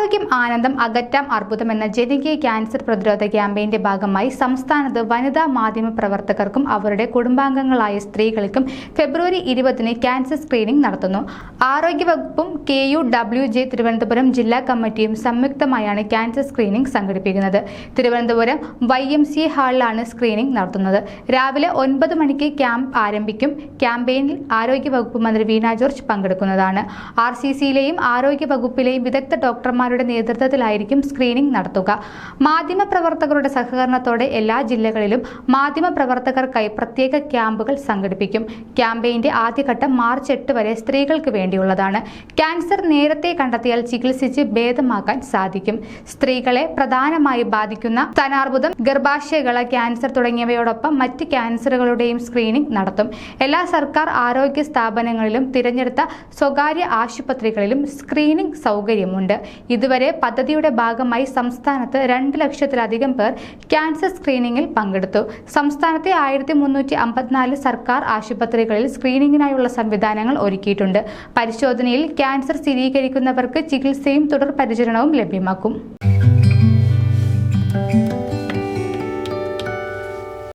ആരോഗ്യം ആനന്ദം അകറ്റാം അർബുദം എന്ന ജനകീയ ക്യാൻസർ പ്രതിരോധ ക്യാമ്പയിന്റെ ഭാഗമായി സംസ്ഥാനത്ത് വനിതാ മാധ്യമ പ്രവർത്തകർക്കും അവരുടെ കുടുംബാംഗങ്ങളായ സ്ത്രീകൾക്കും ഫെബ്രുവരി ഇരുപതിന് ക്യാൻസർ സ്ക്രീനിംഗ് നടത്തുന്നു. ആരോഗ്യവകുപ്പും K U W J Thiruvananthapuram ജില്ലാ കമ്മിറ്റിയും സംയുക്തമായാണ് ക്യാൻസർ സ്ക്രീനിംഗ് സംഘടിപ്പിക്കുന്നത്. തിരുവനന്തപുരം വൈ എം സി ഹാളിലാണ് സ്ക്രീനിംഗ് നടത്തുന്നത്. രാവിലെ ഒൻപത് മണിക്ക് ക്യാമ്പ് ആരംഭിക്കും. ക്യാമ്പയിനിൽ ആരോഗ്യവകുപ്പ് മന്ത്രി വീണ ജോർജ് പങ്കെടുക്കുന്നതാണ്. ആർ സി സിയിലെയും ആരോഗ്യവകുപ്പിലെയും വിദഗ്ധ ഡോക്ടർമാരുടെ നേതൃത്വത്തിലായിരിക്കും സ്ക്രീനിംഗ് നടത്തുക. മാധ്യമപ്രവർത്തകരുടെ സഹകരണത്തോടെ എല്ലാ ജില്ലകളിലും മാധ്യമ മാധ്യമപ്രവർത്തകർക്കായി പ്രത്യേക ക്യാമ്പുകൾ സംഘടിപ്പിക്കും. ക്യാമ്പയിന്റെ ആദ്യഘട്ടം മാർച്ച് എട്ട് വരെ സ്ത്രീകൾക്ക് വേണ്ടിയുള്ളതാണ്. ക്യാൻസർ നേരത്തെ കണ്ടെത്തിയാൽ ചികിത്സിച്ച് ഭേദമാക്കാൻ സാധിക്കും. സ്ത്രീകളെ പ്രധാനമായി ബാധിക്കുന്ന സ്ഥാനാർബുദം ഗർഭാശയകള ക്യാൻസർ തുടങ്ങിയവയോടൊപ്പം മറ്റ് ക്യാൻസറുകളുടെയും സ്ക്രീനിംഗ് നടത്തും. എല്ലാ സർക്കാർ ആരോഗ്യ സ്ഥാപനങ്ങളിലും തിരഞ്ഞെടുത്ത സ്വകാര്യ ആശുപത്രികളിലും സ്ക്രീനിംഗ് സൗകര്യമുണ്ട്. ഇതുവരെ പദ്ധതിയുടെ ഭാഗമായി സംസ്ഥാനത്ത് രണ്ട് ലക്ഷത്തിലധികം പേർ ക്യാൻസർ സ്ക്രീനിംഗിൽ പങ്കെടുത്തു. സംസ്ഥാനത്തെ ആയിരത്തി മുന്നൂറ്റി അമ്പത്തിനാല് സർക്കാർ ആശുപത്രികളിൽ സ്ക്രീനിങ്ങിനായുള്ള സംവിധാനങ്ങൾ ഒരുക്കിയിട്ടുണ്ട്. പരിശോധനയിൽ ക്യാൻസർ സ്ഥിരീകരിക്കുന്നവർക്ക് ചികിത്സയും തുടർ പരിചരണവും ലഭ്യമാക്കും.